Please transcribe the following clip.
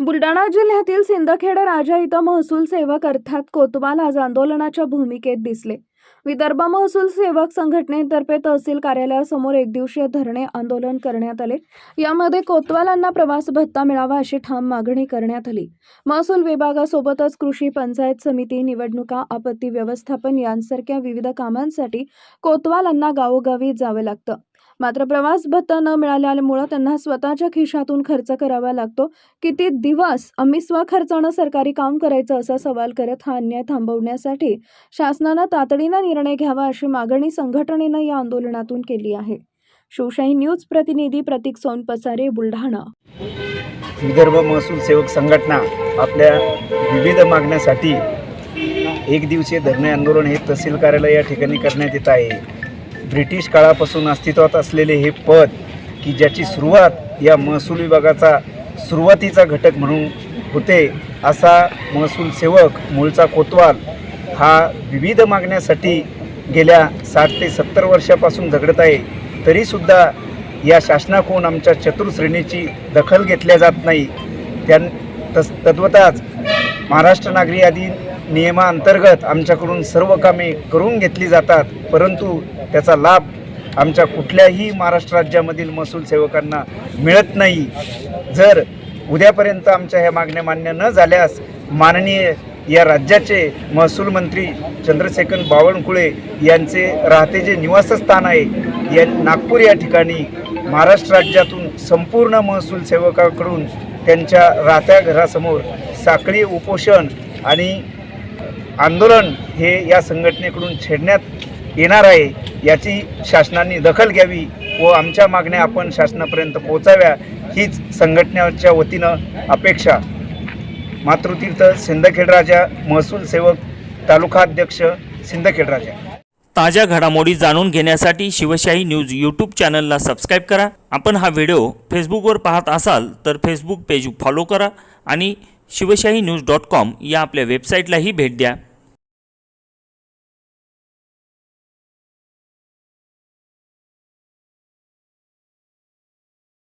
बुलढाणा जिल्ह्यातील सिंदखेड राजा इथं महसूल सेवक अर्थात कोतवाल आज आंदोलनाच्या भूमिकेत दिसले. विदर्भ महसूल सेवक संघटनेतर्फे तहसील कार्यालयासमोर एक दिवसीय धरणे आंदोलन करण्यात आले. यामध्ये कोतवालांना प्रवास भत्ता मिळावा अशी ठाम मागणी करण्यात आली. महसूल विभागासोबतच कृषी पंचायत समिती निवडणुका आपत्ती व्यवस्थापन यांसारख्या विविध कामांसाठी कोतवालांना गावोगावी जावं लागतं. मात्र प्रवास भत्ता न मिळाल्यामुळं त्यांना स्वतःच्या खिशातून खर्च करावा लागतो. किती दिवस आम्ही स्वखर्चानं सरकारी काम करायचं असा सवाल करत हा अन्याय थांबवण्यासाठी शासनानं तातडीनं निर्णय घ्यावा अशी मागणी संघटनेनं या आंदोलनातून केली आहे. शिवशाही न्यूज प्रतिनिधी प्रतीक सोनपसारे बुलढाणा. विदर्भ महसूल सेवक संघटना आपल्या विविध मागण्यासाठी एक दिवसीय धरणे आंदोलन हे तहसील कार्यालय या ठिकाणी करण्यात येत आहे. ब्रिटिश काळापासून अस्तित्वात असलेले हे पद की ज्याची सुरुवात या महसूल विभागाचा सुरुवातीचा घटक म्हणून होते असा महसूल सेवक मूळचा कोतवाल हा विविध मागण्यासाठी गेल्या साठ ते सत्तर वर्षापासून झगडत आहे. तरीसुद्धा या शासनाकडून आमच्या चतुर्श्रेणीची दखल घेतल्या जात नाही. त्या तस तद्वताच महाराष्ट्र नागरी आदी नियमाअंतर्गत आमच्याकडून सर्व कामे करून घेतली जातात. परंतु त्याचा लाभ आमच्या कुठल्याही महाराष्ट्र राज्यामधील महसूल सेवकांना मिळत नाही. जर उद्यापर्यंत आमच्या ह्या मागण्या मान्य न झाल्यास माननीय या राज्याचे महसूल मंत्री चंद्रशेखर बावनकुळे यांचे राहते जे निवासस्थान आहे या नागपूर या ठिकाणी महाराष्ट्र राज्यातून संपूर्ण महसूल सेवकाकडून त्यांच्या राहत्या घरासमोर साखळी उपोषण आणि आंदोलन हे या संघटनेकडून छेडण्यात येणार आहे याची शासनाने दखल घ्यावी व आमच्या मागण्या आपण शासनापर्यंत पोहोचाव्या हीच संघटनेच्या वतीनं अपेक्षा. मातृतीर्थ सिंदखेड राजा महसूल सेवक तालुका अध्यक्ष सिंदखेडराजा ताज्या घडामोडी जाणून घेण्यासाठी शिवशाही न्यूज यूट्यूब चॅनलला सबस्क्राईब करा. आपण हा व्हिडिओ फेसबुकवर पाहत असाल तर फेसबुक पेज फॉलो करा आणि शिवशाही न्यूज डॉट कॉम या आपल्या वेबसाईटलाही भेट द्या.